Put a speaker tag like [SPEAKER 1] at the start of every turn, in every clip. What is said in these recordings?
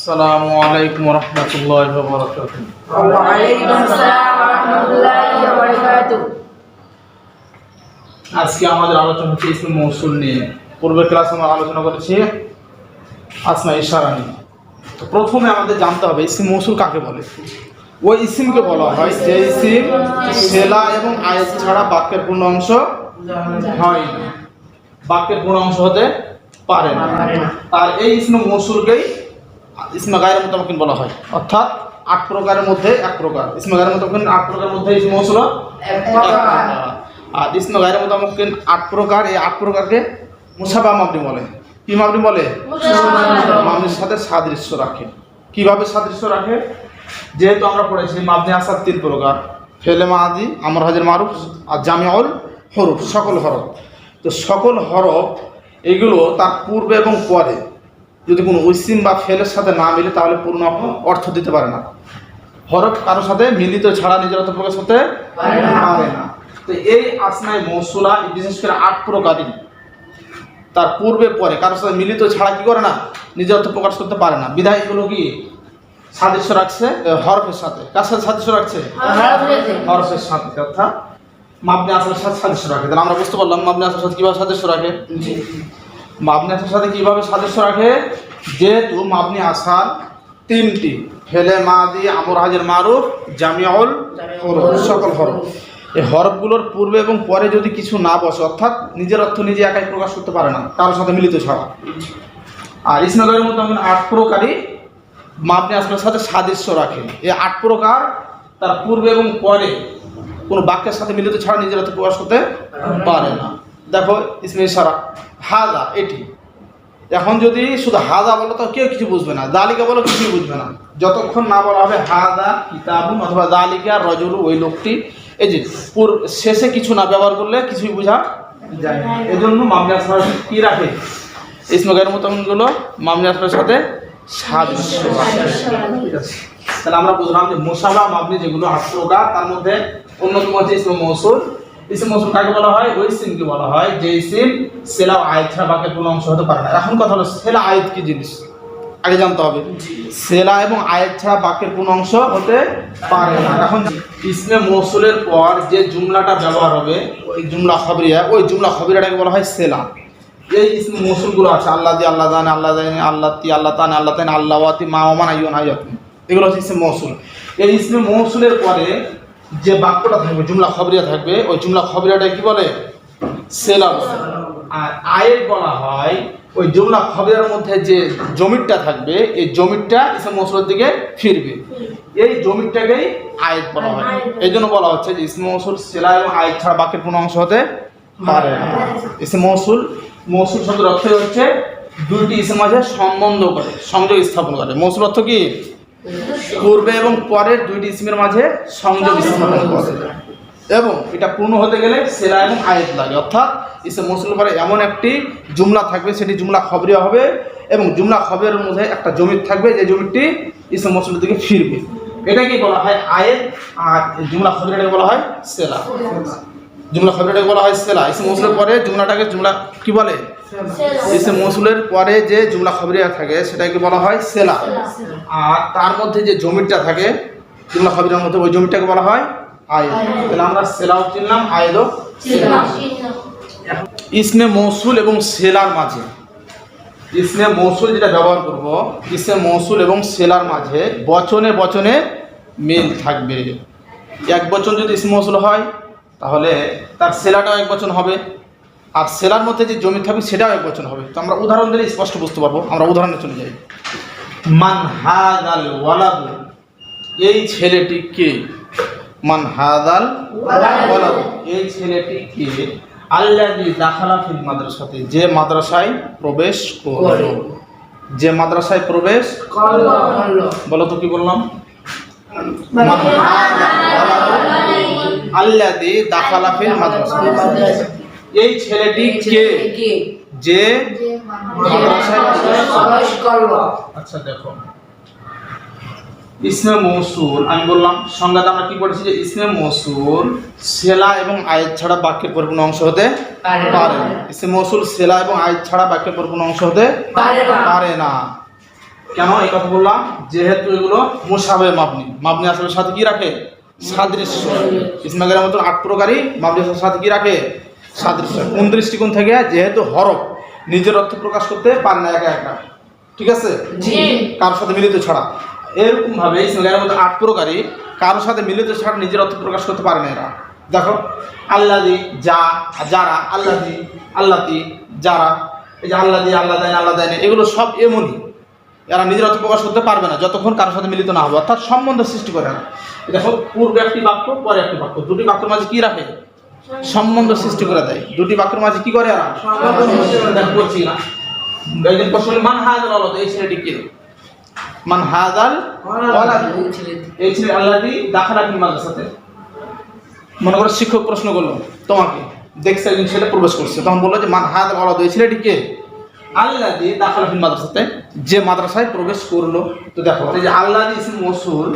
[SPEAKER 1] আসসালামু আলাইকুম রহমতুল্লাহ বরকাত
[SPEAKER 2] وعليكم السلام ورحمة الله وبركاته
[SPEAKER 1] আজকে আমাদের আলোচনা হচ্ছে ইসলাম মৌসুল নিয়ে পূর্বের ক্লাসে আমরা আলোচনা করেছি আসমা ইশারা নিয়ে তো প্রথমে আমাদের জানতে হবে ইসিম মৌসুল কাকে বলে ওই ইসিমকে বলা হয় যে ইসিম সেলা এবং আয়েস ছাড়া বাক্যের পূর্ণ অংশ হয় না বাক্যের পূর্ণ অংশ হতে পারে না আর এই ইসমে মৌসুলকেই ইসমে গায়ের মোতামকিন বলা হয়। অর্থাৎ? আট প্রকারের মধ্যে এক প্রকার। ইসমে গায়ের মোতামকিন আট প্রকারের মধ্যে ইসমে প্রকার। আর ইসমে গায়ের মোতামকিন আট প্রকার এই আট প্রকারকে মুসাবা মাবনি বলে। কি মাবনি বলে? মাবনির সাথে সাদৃশ্য রাখে। কীভাবে সাদৃশ্য রাখে? যেহেতু আমরা পড়েছি মাবনি আসার তিন প্রকার। ফেলে মাদি আমর হাজির মারুফ আর জামিউল হরফ সকল হরফ। তো সকল হরফ এগুলো তার পূর্বে এবং পরে যদি কোনো উইসিম বা ফেলের সাথে না মিলে, তাহলে পূর্ণ অর্থ দিতে পারে না। হরফ কারোর সাথে মিলিত ছাড়া নিজের অর্থ প্রকাশ করতে
[SPEAKER 2] পারে না।
[SPEAKER 1] তো এই আসনায় মৌসুলা বিশেষ করে আট প্রকারই। তার পূর্বে, পরে। কারোর সাথে মিলিত ছাড়া কি করে না? নিজের অর্থ প্রকাশ করতে পারে না। বিধায় এগুলো কি? সাদৃশ্য রাখছে হরফের সাথে। কার সাথে সাদৃশ্য রাখছে? হরফের সাথে। অর্থাৎ মাবনি আসলের সাথে সাদৃশ্য রাখে। তাহলে আমরা বুঝতে পারলাম মাবনি আসলের সাথে কীভাবে সাদৃশ্য রাখে? মাবনি আসার সাথে কীভাবে সাদৃশ্য রাখে? যেহেতু মাবনি আসার তিনটি, ফেলে মা মাদি, আমর হাজের মারুফ হরফ, সকল হরফ। এই হরফগুলোর পূর্বে এবং পরে যদি কিছু না বসে, অর্থাৎ নিজের অর্থ নিজে একাই প্রকাশ করতে পারে না, কারোর সাথে মিলিত ছাড়া। আর ইসনাগরের মতো আমরা আট প্রকারই মাপনি আসলের সাথে সাদৃশ্য রাখে। এই আট প্রকার তার পূর্বে এবং পরে কোনো বাক্যের সাথে মিলিত ছাড়া নিজের অর্থ প্রকাশ করতে পারে না। দেখো ইসমে ইশারা হাজা এটি। এখন যদি শুধু হাজা বলো, তো কেউ কিছু বুঝবে না। দালিকা বলো, কিছুই বুঝবে না। যতক্ষণ না বলা হবে হাদা কিতাবুন অথবা দালিকা রজুলু, ওই লোকটি, এই যে শেষে কিছু না ব্যবহার করলে কিছুই বোঝা যায় না। এজন্য মামলা কি রাখে? ইসমগার মতনগুলো মামলা সাথে সাদৃশ্য। তাহলে আমরা বুঝলাম যে মোসাবা মাবনি যেগুলো আট তার মধ্যে অন্যতম হচ্ছে ইসম মৌসুল ইসম মৌসুল কাকে বলা হয়? ওই সিমকে বলা হয়, যে সিম সেলা আয়াত ছাড়া বাক্যের কোনো অংশ হতে পারে না। এখন কথা হলো, সেলা আয়াত কি জিনিস? আগে জানতে হবে। সেলা এবং আয়াত ছাড়া বাক্যের কোনো অংশ হতে পারে না। এখন ইসমে মৌসুলের পর যে জুমলাটা ব্যবহার হবে, ওই জুমলা খবরিয়া, ওই জুমলা খবরিয়াটাকে বলা হয় সেলা। এই ইসমে মৌসুলগুলো আছে, আল্লাহ দি, আল্লাহ জানে আল্লাহ জানে আল্লাহ তি, আল্লাহ তানে আল্লাহ তানে আল্লাহ ওয়াতি, মা ওমান আইয়ন আইয়াত এগুলো হচ্ছে ইসমে মৌসুল। এই ইসমে মৌসুলের পরে যে বাক্যটা থাকবে জুমলা খবরিয়া থাকবে ওই জুমলা খবরিয়াটা কি বলে? সেলা বলে আর আয়ের বলা হয় ওই জুমলা খবরের মধ্যে যে জমিরটা থাকবে এই জমিরটা ইসলাম মৌসুলের দিকে ফিরবে। এই জমিটাকেই আয়ের বলা হয়। এই জন্য বলা হচ্ছে যে ইসলাম মৌসুল সেলা এবং আয়েত ছাড়া বাক্যের কোনো অংশ হতে পারে না। ইসলাম মৌসুল মৌসুল শব্দের অর্থ হচ্ছে দুইটি ইসের মাঝে সম্বন্ধ করে সংযোগ স্থাপন করে। মৌসুল অর্থ কি? পূর্বে এবং পরের দুইটি ইসমের মাঝে সংযোগ স্থাপন করে এবং এটা পূর্ণ হতে গেলে সেলা এবং আয়েত লাগে। অর্থাৎ ইসে মৌসুল পরে এমন একটি জুমলা থাকবে সেটি জুমলা খবরিয়া হবে এবং জুমলা খবরের মধ্যে একটা জমির থাকবে যে জমিটি ইসে মৌসুলের দিকে ফিরবে। এটাকেই বলা হয় আয়েত আর জুমলা খবরিয়াটাকে বলা হয় সেলা। জুমলা খবরিয়াটাকে বলা হয় সেলা। ইসে মৌসুলের পরে জুমলাটাকে জুমলা কি বলে? ইসে মৌসুলের পরে যে জুমলা খবরিয়া থাকে সেটাকে বলা হয় সেলা। আর তার মধ্যে যে জমিটা থাকে জুমলা খবরের মধ্যে ওই জমিটাকে বলা হয় আয়েদ তাহলে আমরা সেলাও চিনলাম আয়েদও ইসমে মৌসুল এবং সেলার মাঝে ইসমে মৌসুল যেটা ব্যবহার করব ইসমে মৌসুল এবং সেলার মাঝে বচনে বচনে মিল থাকবে। এক বচন যদি ইসমে মৌসুল হয় তাহলে তার সেলাটাও এক বচন হবে। আর সেলার মধ্যে যে জমি থাকবে সেটাও এক বচন হবে। তো আমরা উদাহরণ দিলে স্পষ্ট বুঝতে পারব। আমরা উদাহরণে চলে যাই। মান হাদাল ওয়ালাদু এই ছেলেটি কে? মান হাদাল ওয়ালাদু এই ছেলেটি কে? আল্লাযী দাখালা ফিল মাদ্রাসাতে যে মাদ্রাসায় প্রবেশ করল। যে মাদ্রাসায় প্রবেশ বলো তো কি বললাম? মান হাদাল ওয়ালাদু। আল্লাযী দাখালা ফিল মাদ্রাসা। এই ছেলেটি কে? যে। আচ্ছা দেখো। ইসমে মৌসুল আমি বললাম সংজ্ঞাতে আমরা কি পড়েছি যে ইসমে মৌসুল সেলা এবং আয়াত ছাড়া বাক্যের পরিপূর্ণ অংশ হতে
[SPEAKER 2] পারে না।
[SPEAKER 1] পারে না। ইসমে মৌসুল সেলা এবং আয়াত ছাড়া বাক্যের পরিপূর্ণ অংশ হতে
[SPEAKER 2] পারে না।
[SPEAKER 1] কেন? এই কথা বললাম যেহেতু এগুলো মুসাবে মাবনি। মাবনি আসলে সাথে কি রাখে? সাদৃশ্য। ইসমাগের মতন আট প্রকারই মাবনি আসলের সাথে কি রাখে? সাদৃশ্য। কোন দৃষ্টিকোণ থেকে? যেহেতু হরফ নিজের অর্থ প্রকাশ করতে পারে না একা একা। ঠিক আছে? কারোর সাথে মিলিত ছাড়া। এরকম ভাবে ইসমাগের মধ্যে আট প্রকারই কারোর সাথে মিলিত ছাড়া নিজের অর্থ প্রকাশ করতে পারে না এরা। দেখো আল্লাদি যা যারা আল্লাদি আল্লাতি যারা এই যে আল্লাদি আল্লাহ দেন আল্লাহ দেন এগুলো সব এমনই। এরা নিজের অর্থ প্রকাশ করতে পারবে না যতক্ষণ কারোর সাথে মিলিত না হবে। অর্থাৎ সম্বন্ধ সৃষ্টি করে না দেখো পূর্বে একটি বাক্য পরে একটি বাক্য। দুটি বাক্যের মাঝে কী রাখে? সম্বন্ধ সৃষ্টি করে দেয়। দুটি বাক্যের মাঝে কি করে একজন প্রশ্ন মান হাজার আলাদা? এই ছেলেটি কে? মান হাজাল ওয়ালাদ এই ছেলে আল্লাদি দাখালা ফিল মাদ্রাসাতে? মনে করো শিক্ষক প্রশ্ন করল তোমাকে দেখছে একজন ছেলে প্রবেশ করছে। তখন বলল যে মান হাজাল ওয়ালাদ এই ছেলেটি কে? আল্লাদি দাখালা ফিল মাদ্রাসাতে। যে মাদ্রাসায় প্রবেশ করল তো দেখো। এই যে আল্লাদি ইসম মসুল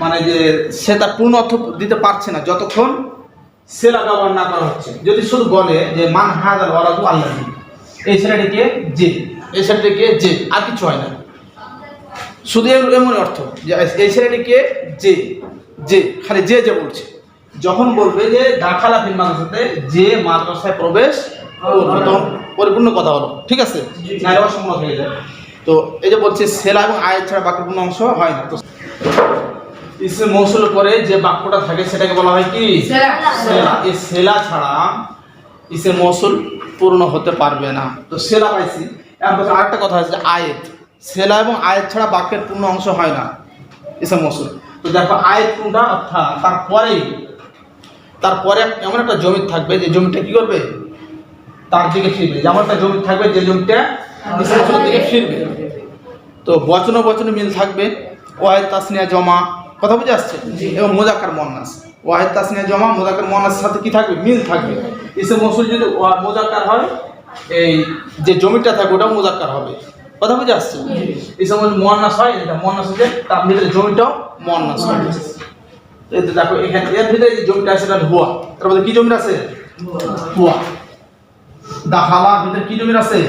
[SPEAKER 1] মানে যে সে তার পূর্ণ অর্থ দিতে পারছে না যতক্ষণ সেলা ব্যবহার না করা হচ্ছে। যদি শুধু বলে যে মান হাজাল ওয়ালাদু আল্লাদি এই ছেলেটিকে যে এই ছেলেটিকে যে আর কিছু হয় না। শুধু এমন অর্থ যে এই ছেলেটিকে যে যে খালি যে যে বলছে। যখন বলবে যে দাখালা ফিল মাদ্রাসাতে যে মাদ্রাসায় প্রবেশ তখন পরিপূর্ণ কথা হলো। ঠিক আছে? হয়ে যায় তো এই যে বলছে সেলা এবং আয়ের ছাড়া বাকি কোনো অংশ হয় না। তো ইসে মৌসুল পরে যে বাক্যটা থাকে সেটাকে বলা হয় কি? এই সেলা ছাড়া ইসে মৌসুল পূর্ণ হতে পারবে না। তো সেলা পাইছি। এরপর আরেকটা কথা আছে আয়েত। সেলা এবং আয়েত ছাড়া বাক্যের পূর্ণ অংশ হয় না ইসে মৌসুল তো দেখো আয়েত কোনটা? অর্থাৎ তারপরেই তারপরে এমন একটা জমি থাকবে যে জমিটা কি করবে? তার দিকে ফিরবে। যেমন একটা জমি থাকবে যে জমিটা ইসে মৌসুলের দিকে ফিরবে। তো বচন বচনে মিল থাকবে। ওয়াহেদ তাসনিয়া জমা। কথা বুঝে আসছে? এবং মোজাকার মন্নাস ওয়াহেদ তাসনিয়া জমা মোজাকার মন্নাসের সাথে কি থাকবে? মিল থাকবে। ইসে মসুল যদি মোজাক্কার হয় এই যে জমিটা থাকবে ওটাও মোজাক্কার হবে। কথা বুঝে আসছে? ইসে মসুল মন্নাস হয় এটা মন্নাস হচ্ছে তার ভিতরে জমিটাও মন্নাস হয়। এই দেখো এখানে এর ভিতরে যে জমিটা আছে এটা হুয়া তার মধ্যে কি জমি আছে? হুয়া দাখালা ভিতরে কি জমি আছে?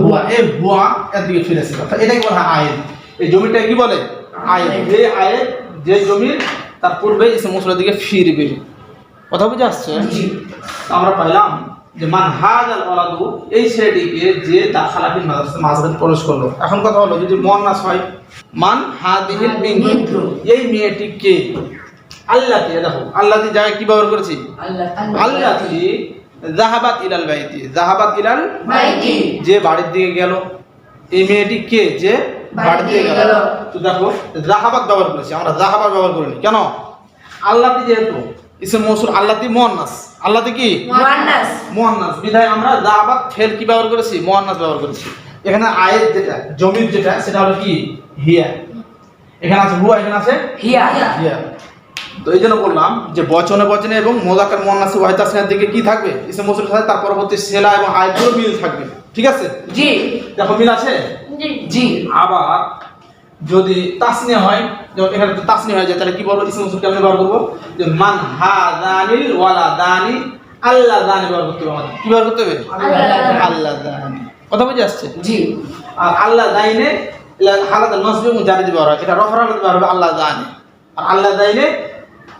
[SPEAKER 1] ভুয়া। এই ভুয়া এর দিকে ফিরেছে অর্থাৎ এটাকে বলা হয় আয়ের এই জমিটা কি বলে? আয়ের যে আয়ের যে জমির তার পূর্বে এসে মসুলের দিকে ফিরবে। কথা বুঝে আসছে? আমরা পাইলাম যে মান হাজাল ওয়ালাদু এই ছেলেটিকে যে দাখালাফিল মাদ্রাসা মাঝরাতে প্রবেশ করল। এখন কথা হলো যদি মন্নাস হয় মান হাদিহিল বিন্তু এই মেয়েটিকে আল্লাহ দেখো আল্লাহ জায়গায় কি ব্যবহার করেছি? আল্লাহ জাহাবাত ইলাল বাইতি জাহাবাত ইলাল
[SPEAKER 2] বাইতি।
[SPEAKER 1] যে বাড়ির দিকে গেল। এই মেয়েটি কে? যে বাড়ির গেল। তো দেখো জাহাবাত ব্যবহার করেছি আমরা জাহাবাত ব্যবহার করিনি। কেন? আল্লাহতি যেহেতু ইসে মৌসুল আল্লাহতি মোহান্নাস আল্লাহতি কি?
[SPEAKER 2] মুয়ান্নাস।
[SPEAKER 1] মোহান্নাস বিধায় আমরা জাহাবাত ফেল কি ব্যবহার করেছি? মোহান্নাস ব্যবহার করেছি। এখানে আয়ের যেটা জমির যেটা সেটা হলো কি? হিয়া। এখানে আছে হুয়া এখানে আছে
[SPEAKER 2] হিয়া।
[SPEAKER 1] হিয়া। তো এই জন্য বললাম যে বচনে বচনে এবং মোজাকার মোহান্নাসি ওয়াহিদাসিনের দিকে কি থাকবে? ইসে মৌসুলের সাথে তার পরবর্তী সেলা এবং আয়গুলো মিল থাকবে। ঠিক আছে?
[SPEAKER 2] জি।
[SPEAKER 1] দেখো মিল আছে?
[SPEAKER 2] জি।
[SPEAKER 1] আবার যদি তাসনিয়া হয় যেমন এখানে তো তাসনিয়া হয়ে যায় তাহলে কি বলব? ইসমুল কেমন ব্যবহার করব? যে মান হাদানিল ওয়ালা দানি আল্লাহ দানি ব্যবহার করতে হবে আমাদের। কি ব্যবহার করতে হবে?
[SPEAKER 2] আল্লাহ
[SPEAKER 1] দানি কথা বুঝে আসছে?
[SPEAKER 2] জি।
[SPEAKER 1] আর আল্লাহ দাইনে হালাত নসবি এবং জারি ব্যবহার হয়। এটা রফার আলাদা ব্যবহার হবে আল্লাহ দানি আর আল্লাহ দাইনে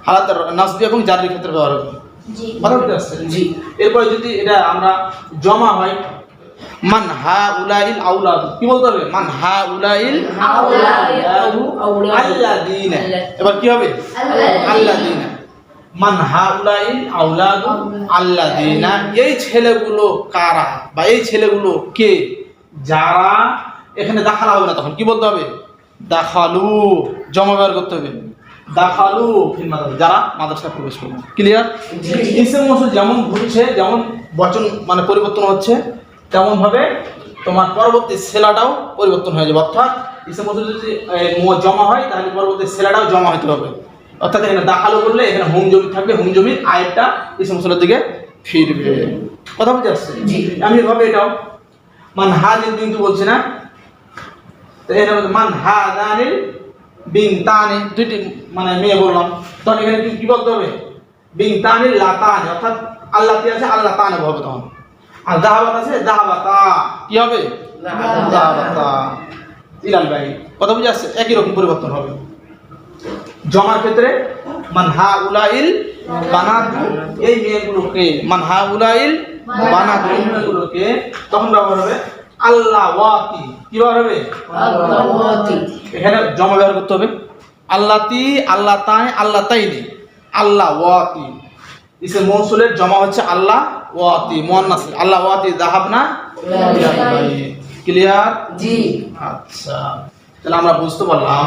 [SPEAKER 1] হালাত নসবি এবং জারির ক্ষেত্রে ব্যবহার হবে। কথা বুঝে আসছে
[SPEAKER 2] জি।
[SPEAKER 1] এরপরে যদি এটা আমরা জমা হয় মান হা উলাইল আউলাদ। কি বলতে হবে? মান হা উলাইল আল্লাযীনা এবার কি হবে।
[SPEAKER 2] আল্লাযীনা
[SPEAKER 1] মান হাউলাইল আউলাদু আল্লাযীনা এই ছেলেগুলো কারা বা এই ছেলেগুলো কে? যারা এখানে দাখালা হবে না তখন কি বলতে হবে? দাখালু। জমা ব্যবহার করতে হবে। দাখালু ফিল মাদ্রাসা। যারা মাদ্রাসায় প্রবেশ করবে। ক্লিয়ার ইসম মসুল যেমন ঘুরছে যেমন বচন মানে পরিবর্তন হচ্ছে তেমন ভাবে তোমার পরবর্তী সেলাটাও পরিবর্তন হয়ে যাবে। অর্থাৎ ইসম মসুল যদি জমা হয় তাহলে পরবর্তী সেলাটাও জমা হতে হবে। অর্থাৎ এখানে দাখালো করলে এখানে হোম জমি থাকবে হোম জমির আয়েরটা ইসম মসুলের দিকে ফিরবে। কথা বুঝে আসছে আমি ভাবে এটাও মান হাজির কিন্তু বলছি না? তো মধ্যে মান হাদানিল বিন তানি দুইটি মানে মেয়ে বললাম। তখন এখানে কি- বলতে হবে? বিন তানিল লাতানি অর্থাৎ আল্লাহ আছে? আল্লাহ তানে হবে তখন। আর জাহাবাত আছে? জাহাবাতা কি হবে? জাহাবাতা ইলাল বাই কথা বুঝে আসছে? একই রকম পরিবর্তন হবে। জমার ক্ষেত্রে মানহা উলাইল বানাতু এই মেয়েগুলোকে মানহা উলাইল বানাতু। এই মেয়েগুলোকে তখন ব্যবহার হবে আল্লাহ ওয়াতি কি ব্যবহার হবে? এখানে জমা ব্যবহার করতে হবে। আল্লাতি আল্লাহ তাই আল্লাহ তাইনি আল্লাহ ওয়াতি ইসে মৌসুলের জমা হচ্ছে আল্লাহ ওয়াতি মুয়ান্নাস আল্লাহ ওয়াতি দাহাবনা ক্লিয়ার
[SPEAKER 2] জি।
[SPEAKER 1] আচ্ছা। তাহলে আমরা বুঝতে পারলাম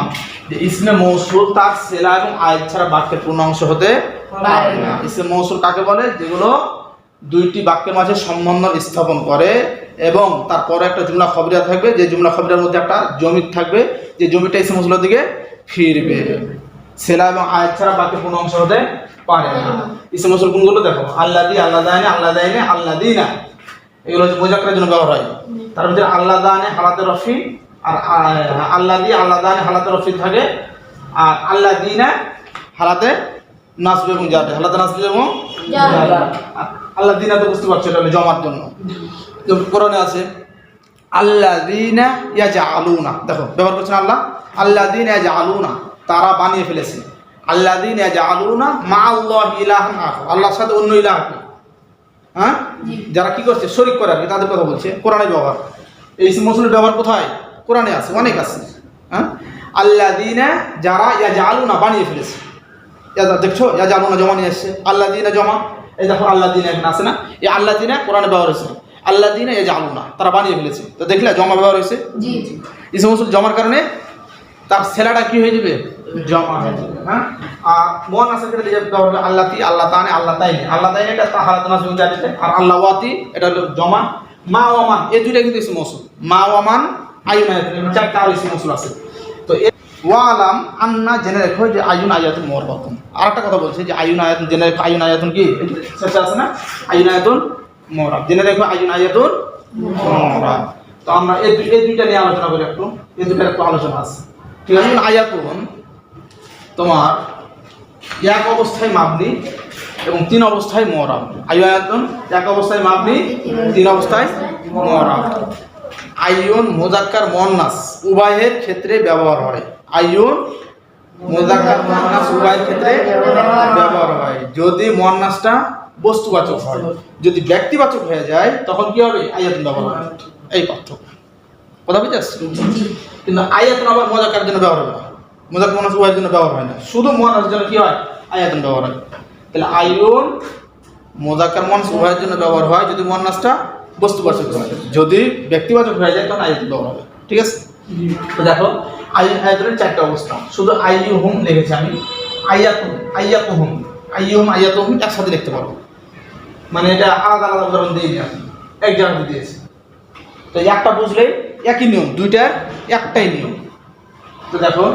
[SPEAKER 1] যে ইসমে মৌসুল তার সেলা এবং আয়াত ছাড়া বাক্যের পূর্ণ অংশ হতে পারে না। ইসমে মৌসুল কাকে বলে? যেগুলো দুইটি বাক্যের মাঝে সম্বন্ধ স্থাপন করে এবং তারপরে একটা জুমলা খবরিয়া থাকবে যে জুমলা খবরিয়ার মধ্যে একটা জমির থাকবে যে জমিটা ইসমে মৌসুলের দিকে ফিরবে। সেলা এবং আয়াত ছাড়া বাকি কোনো অংশ হতে পারে না। ইসমে মৌসুল কোনগুলো দেখো? আল্লাহ দি আল্লাহ দায়নে আল্লাহ দায়নে আল্লাহ দি না এগুলো হচ্ছে মোজাক্কারের জন্য ব্যবহার হয়। তার ভিতরে আল্লাহ দানে হালাতে রফি আর আল্লাহ দিয়ে আল্লাহ দানে হালাতে রফি থাকে আর আল্লাহ দিনা হালাতে নাসবে এবং যাবে হালাতে নাসবে এবং আল্লাহ দিনা তো বুঝতে পারছ এটা জমার জন্য। তো কোরআনে আছে আল্লাহ দিনা ইয়াজা আলুনা দেখো ব্যবহার করছেন আল্লাহ? আল্লাহ দিন ইয়াজা আলুনা তারা বানিয়ে ফেলেছে। আল্লাহ দিন ইয়াজা আলুনা মা আল্লাহ আখর। আল্লাহর সাথে অন্য ইলাহ হ্যাঁ? যারা কি করছে? শরিক করে আর কি তাদের কথা বলছে। কোরআনে ব্যবহার। এই মসুলের ব্যবহার কোথায়? কোরআনে আছে অনেক আছে। হ্যাঁ? আল্লাহ দিনা যারা ইয়া জালুনা বানিয়ে ফেলেছে। ইয়া যা- দেখছ? ইয়া জালুনা জমা নিয়ে এসছে। আল্লাহ দিনা জমা। এই দেখো আল্লাহ দিনা এখানে আছে না? এই আল্লাহ দিনা কোরআনে ব্যবহার হয়েছে। আল্লাহ দিনা ইয়া জালুনা তারা বানিয়ে ফেলেছে। তো দেখলে জমা ব্যবহার হয়েছে?
[SPEAKER 2] জি। জি
[SPEAKER 1] মসুল জমার কারণে তার ছেলেটা কি হয়ে যাবে? জমা হয়ে যাবে হ্যাঁ? আর মন ক্ষেত্রে যে ব্যবহার হবে আল্লাহ তি, আল্লাহ তানে আল্লাহ তাইনে আল্লাহ তাইনে এটা তাহারাত নাস জানিতে আর আল্লাহ ওয়াতি এটা হলো জমা। মা ওয়ামান এই দুইটা কিন্তু ইসে মসুল মা ওয়ামান আয়ুন চারটা আর ইসে মসুল আছে। তো এ ওয়ালাম আন্না জেনে রেখো যে আয়ুন আয়াতুন মোর রকম আর একটা কথা বলছে যে আয়ুন আয়াতুন জেনে রেখো আয়ুন আয়াতুন কি? শেষে আছে না? আয়ুন আয়াতুন মোরাব জেনে রেখো আয়ুন আয়াতুন মোরাব তো আমরা এই দুইটা নিয়ে আলোচনা করি একটু। এই দুইটার একটু আলোচনা আছে। ঠিক আছে? আয়াতুন তোমার এক অবস্থায় মাবনি এবং তিন অবস্থায় মরাব আয়ু আয়াতুন, এক অবস্থায় মাবনি, তিন অবস্থায় মরাব আইয়ুন মোজাক্কার মন্নাস উভয়ের ক্ষেত্রে ব্যবহার হয়। আইয়ুন মোজাক্কার মন্নাস উভয়ের ক্ষেত্রে ব্যবহার হয়। যদি মন্নাসটা বস্তুবাচক হয়, যদি ব্যক্তিবাচক হয়ে যায়, তখন কি হবে? আয়াতুন ব্যবহার হবে। এই পার্থক্য। কথা বুঝতে? কিন্তু আয়াতুন আবার মজাকার জন্য ব্যবহার না। মোজাক্কার মন্নাস উভয়ের জন্য ব্যবহার হয় না। শুধু মন্নাসের জন্য কি হয়? আয়াতুন ব্যবহার হয়। তাহলে আইয়ুন মোজাক্কার মন্নাস উভয়ের জন্য ব্যবহার হয় যদি মন্নাসটা বস্তুবাচক হয়। যদি ব্যক্তিবাচক হয়ে যায়, তখন আয়াতুন ব্যবহার হবে। ঠিক আছে? দেখো আইন আয়াতুনের চারটা অবস্থা। শুধু আইয়ু হুম লিখেছি আমি। আয়াতুন আয়াতু হুম আইয়ু হুম আয়াতু হুম একসাথে লিখতে পারব মানে এটা আলাদা আলাদা উদাহরণ দিইনি আমি। এক জায়গাতে দিয়েছি। তো একটা বুঝলে একই নিয়ম, দুইটার একটাই নিয়ম। তো দেখো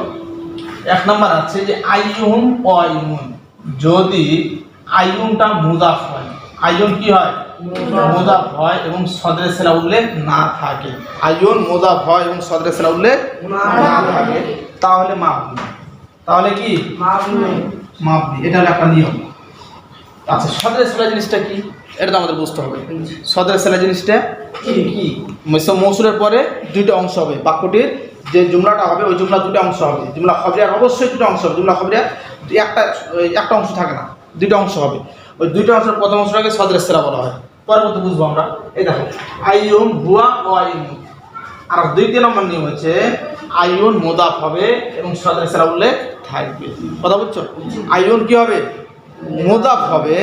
[SPEAKER 1] এক নম্বর আছে যে আইয়ুম ও যদি আইয়ুনটা মুদাফ হয় আইয়ুন কি হয়? মুদাফ। হয় এবং সদরে সেলা উল্লেখ না থাকে। আইয়ুন মুদাফ হয় এবং সদরে সেলা উল্লেখ না থাকে। তাহলে মাপনি তাহলে কি? মাফ মাপনি এটা হলো একটা নিয়ম। আচ্ছা সদরে সেলা জিনিসটা কি? এটা তো আমাদের বুঝতে হবে। সদরে সেলা জিনিসটা কি? কি? মৌসুলের পরে দুইটা অংশ হবে। বাক্যটির যে জুমলাটা হবে, ওই জুমলা দুটো অংশ হবে। জুমলা খবরিয়ার অবশ্যই দুটো অংশ হবে। জুমলা খবরিয়া একটা একটা অংশ থাকে না, দুটো অংশ হবে। ওই দুটো অংশের প্রথম অংশটাকে সদরে সেরা বলা হয়। পরবর্তী বুঝব আমরা। এই দেখো আইয়ুম হুয়া ও আইন আর দ্বিতীয় নম্বর নিয়ম হচ্ছে, আইয়ুন মোদাফ হবে এবং সদরে সেরা উল্লেখ থাকবে। কথা বুঝছ? আইয়ুন কি হবে? মোদাফ হবে।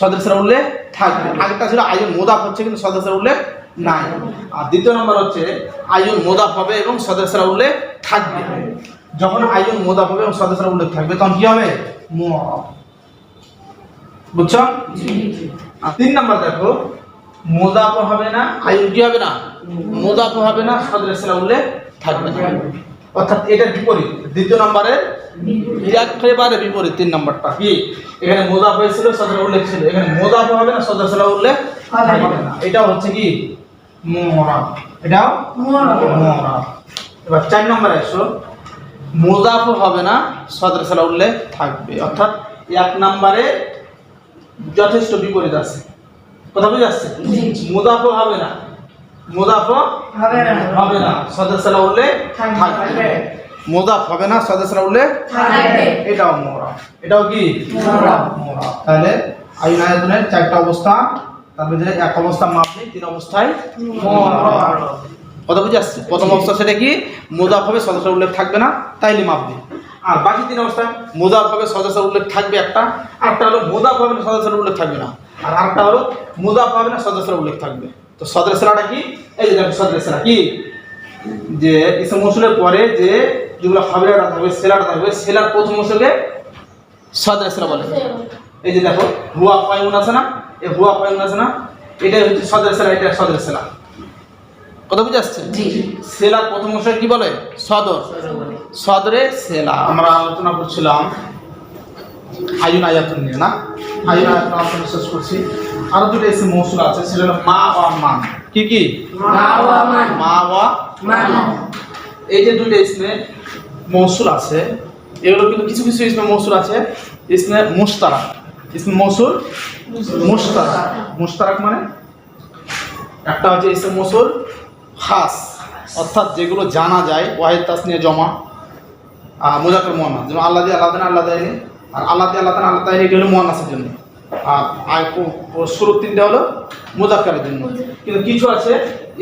[SPEAKER 1] সদস্যরা উল্লেখ থাকবে। আগেটা ছিল আয়ুন মোদাফ হচ্ছে কিন্তু সদস্যরা উল্লেখ নাই। আর দ্বিতীয় নম্বর হচ্ছে আয়ুন মোদাফ হবে এবং সদস্যরা উল্লেখ থাকবে। যখন আয়ুন মোদাফ হবে এবং সদস্যরা উল্লেখ থাকবে, তখন কি হবে। বুঝছ? আর তিন নম্বর দেখো মোদাফ হবে না আয়ুন কি হবে না? মোদাফ হবে না, সদস্যরা উল্লেখ থাকবে না। অর্থাৎ এটা বিপরীত। দ্বিতীয় নম্বরের একেবারে বিপরীত তিন নম্বরটা। কি? এখানে মোজাফ হয়েছিল সদর উল্লেখ ছিল। এখানে মোজাফ হবে না সালা উল্লেখ এটাও হচ্ছে কি? মোরাব এটাও মোরাব এবার চার নম্বরে এসো মোজাফ হবে না সদর সালা উল্লেখ থাকবে। অর্থাৎ এক নম্বরে যথেষ্ট বিপরীত আছে। কথা বুঝে আসছে? মোজাফ হবে না। মুদাফ
[SPEAKER 2] হবে না।
[SPEAKER 1] সদস্যরা উঠলে থাকবে। মুদাফ হবে না সদস্যরা উঠলে এটাও মোরা এটাও কি?
[SPEAKER 2] মোরা।
[SPEAKER 1] মোরা তাহলে আইন আয়তনের চারটা অবস্থা তারপরে যে এক অবস্থা মাপনি তিন অবস্থায় কথা বুঝে আসছে? প্রথম অবস্থা সেটা কি? মুদাফ হবে, সদস্যের উল্লেখ থাকবে না, তাইলে মাপবে আর বাকি তিন অবস্থা? মুদাফ হবে, সদস্যের উল্লেখ থাকবে একটা। আরেকটা হলো, মুদাফ হবে না, সদস্যের উল্লেখ থাকবে না। আর আরেকটা হলো, মুদাফ হবে না, সদস্যের উল্লেখ থাকবে। তো সদস্যরাটা কি? এই যে সদস্যরা কি? যে ইসম মৌসুলের পরে যে যেগুলো হাবিরাটা থাকবে সেলাটা থাকবে সেলার প্রথম মৌসুলকে সদস্যরা বলে। এই যে দেখো হুয়া পায়ুন আছে না? এই হুয়া পায়ুন আছে না? এটাই হচ্ছে সদস্যরা এটা সদস্যরা কথা বুঝে আসছে?
[SPEAKER 2] জি।
[SPEAKER 1] সেলার প্রথম অংশ কি বলে? সদর। সদরে সেলা। আমরা আলোচনা করছিলাম আয়ুন আয়াতুন নিয়ে না? আয়ুন আয়াতুন আলোচনা শেষ করছি। আরও দুটো এসে মৌসুল আছে সেটা হলো মা ওয়া মান। কি কি?
[SPEAKER 2] মা ওয়া মান।
[SPEAKER 1] মা ওয়া
[SPEAKER 2] মান।
[SPEAKER 1] এই যে দুটো ইসমে মৌসুল আছে এগুলো কিন্তু কিছু কিছু ইসমে মৌসুল আছে। ইসমে মুস্তারাক ইসমে মৌসুল মুস্তারাক মুস্তারাক মানে? একটা হচ্ছে ইসমে মৌসুল খাস। অর্থাৎ যেগুলো জানা যায়, ওয়াহিদ তাসনিয়া জমা। মুজাকের মোহান্না যেমন আল্লাহ দিয়ে আল্লাহ আল্লাহ দেয়নি আর আল্লাহ দিয়ে আল্লাহ আল্লাহ দেয়নি এটি হলো মোহান্নাসের জন্য। আর শুরুর তিনটা হলো মুজাক্কারের জন্য। কিন্তু কিছু আছে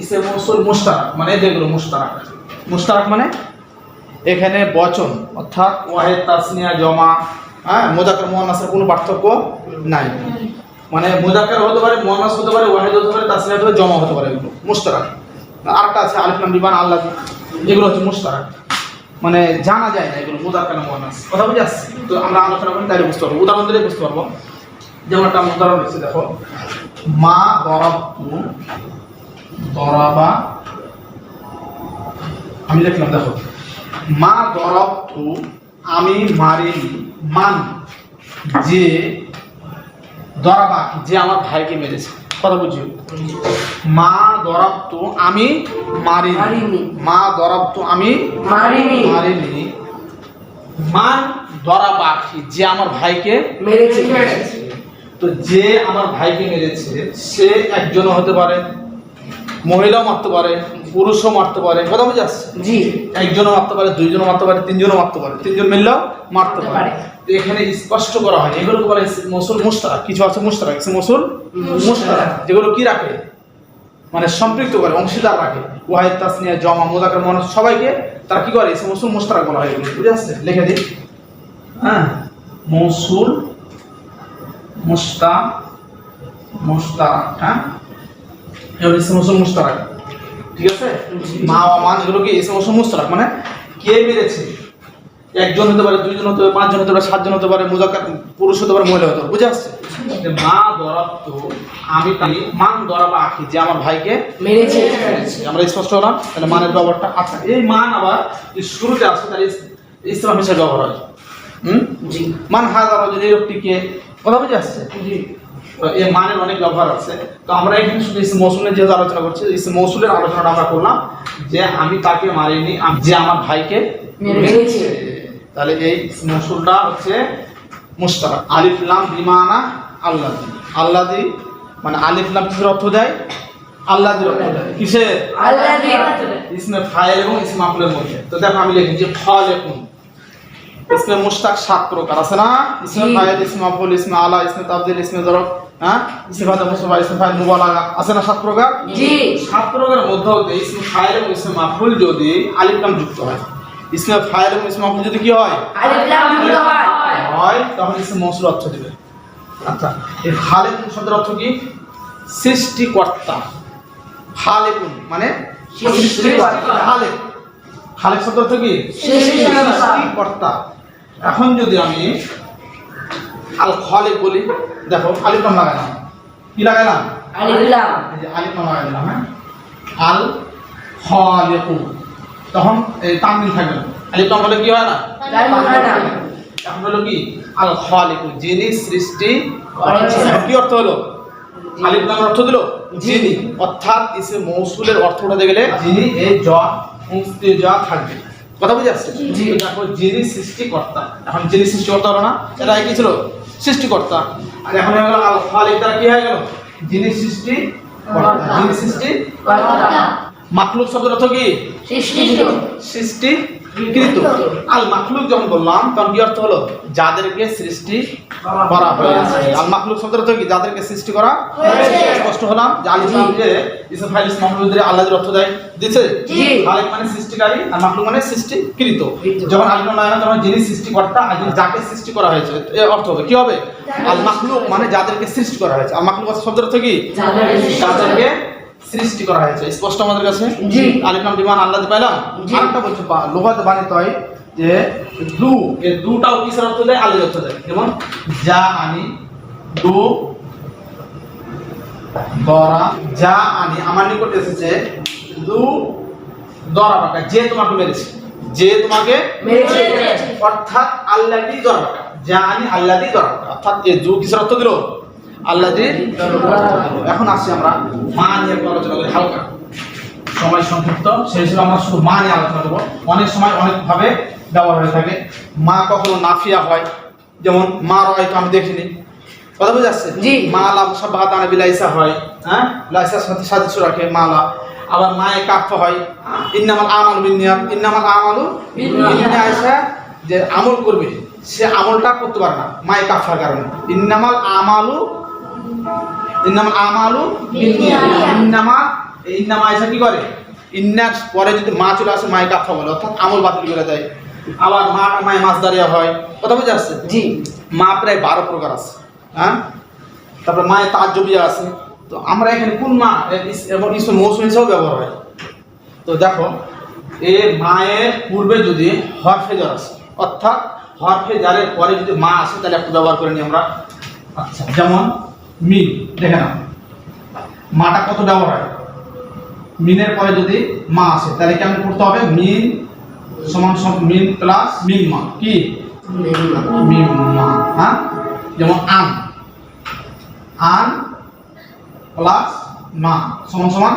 [SPEAKER 1] ইসে মৌসুল মুস্তারাক মানে যেগুলো মুস্তারাক মুস্তারাক মানে? এখানে বচন, অর্থাৎ ওয়াহেদ তাসনিয়া জমা হ্যাঁ মোজাক্কার মোহান্নাসের কোনো পার্থক্য নাই। মানে মোজাক্কার হতে পারে মোহান্নাস হতে পারে, ওয়াহেদ হতে পারে তাসনিয়া হতে পারে, জমা হতে পারে এগুলো। মুস্তারাক আরেকটা আছে আলিফলাম বিমান, আল্লাহ। এগুলো হচ্ছে মুস্তারাক মানে জানা যায় না এগুলো, মুদাক্কার না মোহান্নাস কথা বুঝে আসছে? তো আমরা আলোচনা করি তাহলে বুঝতে পারব। উদাহরণ দিলে বুঝতে পারব। যেমন একটা উদাহরণ দিচ্ছি, দেখো। মা দরাবতু, দরাবা। আমি দেখলাম, দেখো। মা দরবতু আমি মারিনি মান যে দরাবা যে আমার ভাইকে মেরেছে। কথা বুঝিও মা দরবতু আমি মারিনি। মা দরবতু আমি
[SPEAKER 2] মারিনি।
[SPEAKER 1] মারিনি। মান দরাবা যে আমার ভাইকে
[SPEAKER 2] মেরেছে।
[SPEAKER 1] তো যে আমার ভাইকে মেরেছে সে একজনও হতে পারে মহিলাও মারতে পারে। পুরুষও মারতে পারে। কথা বুঝে আসছে?
[SPEAKER 2] জি।
[SPEAKER 1] একজনও মারতে পারে দুইজনও মারতে পারে তিনজনও মারতে পারে। তিনজন মিললেও মারতে পারে। এখানে স্পষ্ট করা হয় এগুলোকে বলে? মসুল মুস্তারাক কিছু আছে মুস্তারাক সে মসুল মুস্তারাক যেগুলো কি রাখে? মানে সম্পৃক্ত করে অংশীদার রাখে। ওয়াহিদ তাসনিয়া জমা মোদাকার মানুষ সবাইকে তারা কি করে? সে মসুল মুস্তারাক বলা হয় এগুলো। বুঝে আসছে? লিখে দিই। হ্যাঁ? মসুল মুস্তা মুস্তারাক হ্যাঁ? এগুলো ইসে মৌসুল মুস্তারাক ঠিক আছে? মা মান এগুলো কি ইসে মৌসুল মুস্তারাক মানে কে মেরেছে? একজন হতে পারে দুইজন হতে পারে পাঁচজন হতে পারে সাতজন হতে পারে মুজাক্কার পুরুষ হতে পারে মহিলা হতে পারে বুঝে আসছে? যে মা দরাব্দ আমি তাই মান দরাবা আখি যে আমার ভাইকে
[SPEAKER 2] মেরেছে।
[SPEAKER 1] আমরা স্পষ্ট হলাম তাহলে মানের ব্যবহারটা আচ্ছা। এই মান আবার শুরুতে আছে তাহলে ইসলাম হিসেবে ব্যবহার হয়। হুম? মান হাজার রজনী লোকটিকে কথা বুঝে আসছে? তো এই মানের অনেক ব্যবহার আছে। তো আমরা এখানে শুধু ইসে মৌসুলের যেহেতু আলোচনা করছি ইসে মৌসুলের আলোচনাটা আমরা করলাম যে আমি তাকে মারিনি যে আমার ভাইকে
[SPEAKER 2] মেরেছে।
[SPEAKER 1] তাহলে এই মৌসুলটা হচ্ছে মুস্তারা আলিফ লাম বিমানা আল্লাদি। আল্লাদি মানে আলিফ লাম কিসের অর্থ দেয়? আল্লাদির অর্থ দেয়। কিসের?
[SPEAKER 2] আল্লাহ
[SPEAKER 1] ইসমে ফাইল এবং ইসমে মধ্যে। তো দেখো আমি লিখেছি ফল এখন ইসমে মুশতাক সাত প্রকার আছে না? ইসমে। ফাইল ইসমে মাফুল ইসমে আলা ইসমে তাবদিল ইসমে দরব হ্যাঁ? মুসফা মুবালাগা আছে না সাত প্রকার?
[SPEAKER 2] জি।
[SPEAKER 1] সাত প্রকারের মধ্যে হতে ইসমে ফাইল এবং ইসমে মাফুল যদি আলিফ লাম যুক্ত হয়। ইসমে ফাইল এবং ইসমে যদি কি হয়?
[SPEAKER 2] আলিফ লাম যুক্ত হয়।
[SPEAKER 1] হয় তখন ইসমে মৌসুল অর্থ দিবে। আচ্ছা এই খালেকুন শব্দের অর্থ কি? সৃষ্টিকর্তা। খালেকুন মানে। খালেক খালেক শব্দ অর্থ কি।
[SPEAKER 2] সৃষ্টিকর্তা।
[SPEAKER 1] এখন যদি আমি আল খালেক বলি দেখো আলিফ নাম লাগালাম কি লাগালাম
[SPEAKER 2] আলিফ লাম
[SPEAKER 1] এই যে আলিফ নাম লাগাই দিলাম হ্যাঁ? আল খালেকু তখন এই তানবিন থাকবে না। আলিফ নাম হলে কি হয় না? এখন হলো কি? আল খালিকু যিনি সৃষ্টি। কি অর্থ হলো? আলিফ নামের অর্থ দিল? যিনি অর্থাৎ ইসে মৌসুলের অর্থ উঠাতে গেলে যিনি এই জ। মুক্তি যা থাকবে। কথা বুঝে আসছে?
[SPEAKER 2] জি।
[SPEAKER 1] দেখো যিনি সৃষ্টিকর্তা এখন যিনি সৃষ্টিকর্তা হলো না? এটা কি ছিল? সৃষ্টিকর্তা। আর এখন হয়ে গেল আল খালিক দ্বারা কি হয়ে গেল? যিনি সৃষ্টি যিনি সৃষ্টি মাখলুক শব্দের অর্থ কি?
[SPEAKER 2] সৃষ্টিত
[SPEAKER 1] সৃষ্টিকৃত আল মাখলুক যখন বললাম তখন কি অর্থ হলো? যাদেরকে সৃষ্টি করা হয়েছে। আল মাখলুক শব্দের অর্থ কি? যাদেরকে সৃষ্টি করা। স্পষ্ট হলাম যে আল ইসলাম যে ইসম ফাইল ইসলাম মাহমুদের অর্থ দেয়। দিছে?
[SPEAKER 2] জি।
[SPEAKER 1] মানে সৃষ্টিকারী আর মাখলুক মানে সৃষ্টিকৃত।
[SPEAKER 2] কৃত।
[SPEAKER 1] যখন আলিম নয় তখন যিনি সৃষ্টিকর্তা আর যাকে সৃষ্টি করা হয়েছে এর অর্থ হবে কি হবে? আল মাখলুক মানে যাদেরকে সৃষ্টি করা হয়েছে। আল মাখলুক শব্দের অর্থ কি?
[SPEAKER 2] যাদেরকে সৃষ্টি করা
[SPEAKER 1] হয়েছে। স্পষ্ট আমাদের কাছে?
[SPEAKER 2] জি।
[SPEAKER 1] আলিফ বিমান আল্লাহ পাইলাম?
[SPEAKER 2] জি।
[SPEAKER 1] আরেকটা বলছে লোহাতে বানিত হয় যে দু এই দুটাও কিসের অর্থ দেয়? আল্লাহর অর্থ দেয়। যেমন যা আনি দু দরা যা আনি আমার নিকট এসেছে দু দরা বাঁকা যে তোমাকে মেরেছে। যে তোমাকে অর্থাৎ আল্লাহটি দরা বাঁকা। যা আনি আল্লাহটি দরা বাঁকা। অর্থাৎ এই দু কিসের অর্থ দিল? আল্লাহটি এখন আসছি আমরা মা নিয়ে আলোচনা করি হালকা। সময় সংক্ষিপ্ত সেই হিসেবে আমরা শুধু মা নিয়ে আলোচনা করব। অনেক সময় অনেকভাবে ব্যবহার হয়ে থাকে। মা কখনো নাফিয়া হয় যেমন মা হয়তো আমি দেখিনি। কথা বুঝে যাচ্ছে
[SPEAKER 2] জি।
[SPEAKER 1] মা লাভ সব বাহাতানা বিলাইসা হয় হ্যাঁ? লাইসার সাথে সাদৃশ্য রাখে মালা আবার মায়ে কাফ হয় ইন্নামাল আমাল বিনিয়াত ইন্নামাল আমালু আয়সা যে আমল করবে সে আমলটা করতে পারে না মায়ে কাফার কারণে। ইন্নামাল আমালু ইন্নামাল আমালু ইন্নামা ইন্নামা আয়সা কি করে? ইন্নার পরে যদি মা চলে আসে মায়ে কাফা বলে অর্থাৎ আমল বাতিল করে দেয়। আবার মাটা মায়ে মাছ দাঁড়িয়ে হয়। কথা বুঝে আসছে?
[SPEAKER 2] জি।
[SPEAKER 1] মা প্রায় বারো প্রকার আছে হ্যাঁ? তারপরে মায়ের তাজ্জবিয়া আছে। তো আমরা এখানে কোন মা? এবং ইসমে মৌসুম হিসেবেও ব্যবহার হয়। তো দেখো এ মায়ের পূর্বে যদি হরফে জ্বর আছে অর্থাৎ হরফে জারের পরে যদি মা আসে তাহলে একটু ব্যবহার করে নিই আমরা। আচ্ছা যেমন মিন দেখে নাও। মাটা কত ব্যবহার হয়? মিনের পরে যদি মা আসে তাহলে কেমন করতে হবে? মিন সমান সমান মিন প্লাস মিন মা। কি? মিম্মা হ্যাঁ? যেমন আন। আন প্লাস মা সমান সমান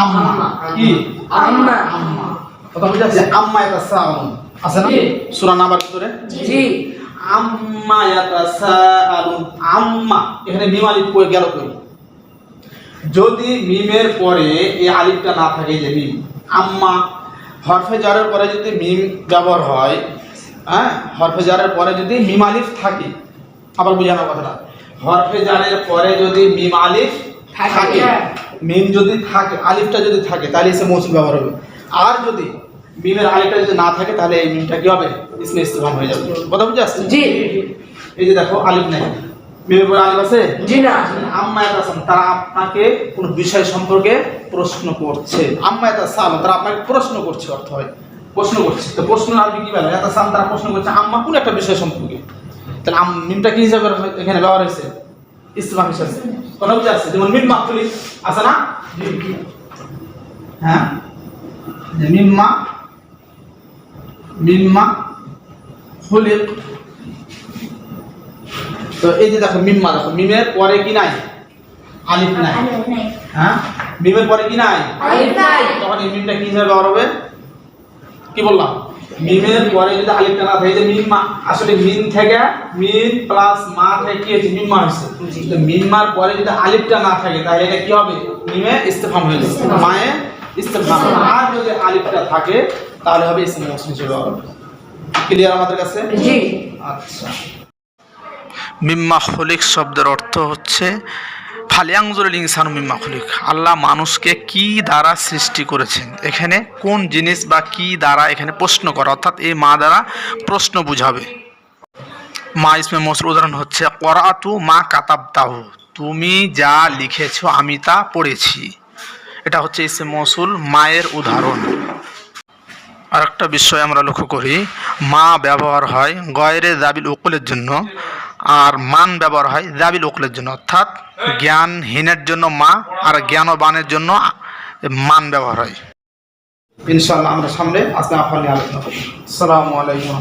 [SPEAKER 1] আম্মা। কি?
[SPEAKER 2] আম্মা।
[SPEAKER 1] আম্মা। কথা বুঝা যাচ্ছে আম্মা ইয়াতাসাআলুন আছে না। সূরা নাম্বার ভিতরে?
[SPEAKER 2] জি।
[SPEAKER 1] আম্মা ইয়াতাসাআলুন আম্মা। এখানে মিম আলিফ কই গেল কই? যদি মিমের পরে এই আলিফটা না থাকে যে মিম আম্মা হরফে জারের পরে যদি মিম ব্যবহার হয় হ্যাঁ হরফে জারের পরে যদি মিম আলিফ থাকে আবার বুঝানোর কথাটা। হরফে জারের পরে যদি মিম আলিফ
[SPEAKER 2] থাকে।
[SPEAKER 1] থাকে মিম যদি থাকে আলিফটা যদি থাকে তাহলে এসে মৌসুম ব্যবহার হবে। আর যদি মিমের আলিফটা যদি না থাকে তাহলে এই মিমটা কি হবে ইসমে ইস্তেফাম হয়ে যাবে? কথা বুঝে আসছে
[SPEAKER 2] জি।
[SPEAKER 1] এই যে দেখো আলিফ নাই। মিমের পরে আলিফ আছে?
[SPEAKER 2] জি না।
[SPEAKER 1] আম্মা ইয়াতাসাম তারা আপনাকে কোন বিষয় সম্পর্কে প্রশ্ন করছে। আম্মা ইয়াতাসাম তারা আপনাকে প্রশ্ন করছে অর্থ হয়। প্রশ্ন করছে। তো প্রশ্ন আরবি কি বলে? ইয়াতাসাম তারা প্রশ্ন করছে আম্মা কোন একটা বিষয় সম্পর্কে? তাহলে আম মিমটা কি হিসাবে এখানে ব্যবহার হয়েছে? ইসলাম হিসাবে। কথা বুঝে আসছে যেমন মিম মাকতুলি আছে না? হ্যাঁ? যে মিম্মা মিম্মা তো এই যে দেখো মিম্মা দেখো মিমের পরে কি নাই? আলিফ নাই। হ্যাঁ? মিমের পরে কি নাই?
[SPEAKER 2] আলিফ নাই।
[SPEAKER 1] তখন এই মিমটা কি হিসাবে ব্যবহার হবে? কি বললাম? মিমের পরে যদি আলিফটা না থাকে এই যে মিম আসলে মিম থেকে মিম প্লাস মা থেকে কি হয়েছে? মিম্মা হয়েছে। তো মিম্মার পরে যদি আলিফটা না থাকে তাহলে এটা কি হবে? মিমে ইস্তেফাম হয়ে যাবে। মায়ে ইস্তেফাম আর যদি আলিফটা থাকে তাহলে হবে ইসমে মৌসুম হিসেবে ক্লিয়ার আমাদের কাছে?
[SPEAKER 2] জি।
[SPEAKER 1] আচ্ছা। মিম্মা খলিক শব্দের অর্থ হচ্ছে ফালিয়াংজুরুল ইনসানু মিম্মা খলিক। আল্লাহ মানুষকে কি দ্বারা সৃষ্টি করেছেন? এখানে কোন জিনিস বা কি দ্বারা এখানে প্রশ্ন করা অর্থাৎ এই মা দ্বারা প্রশ্ন বুঝাবে। মা ইসমে মসুর উদাহরণ হচ্ছে করাতু মা কাতাবতাহু। তুমি যা লিখেছো আমি তা পড়েছি। এটা হচ্ছে ইসমে মসুল, মায়ের উদাহরণ। আর একটা বিষয় আমরা লক্ষ্য করি, মা ব্যবহার হয় গয়রে দাবিল উকুলের জন্য আর মান ব্যবহার হয় দাবিল উকুলের জন্য। অর্থাৎ জ্ঞানহীনের জন্য মা আর জ্ঞানবানের জন্য মান ব্যবহার হয়। ইনশাআল্লাহ আমরা সামনে আফার নিয়ে আলোচনা করব। আসসালামু আলাইকুম।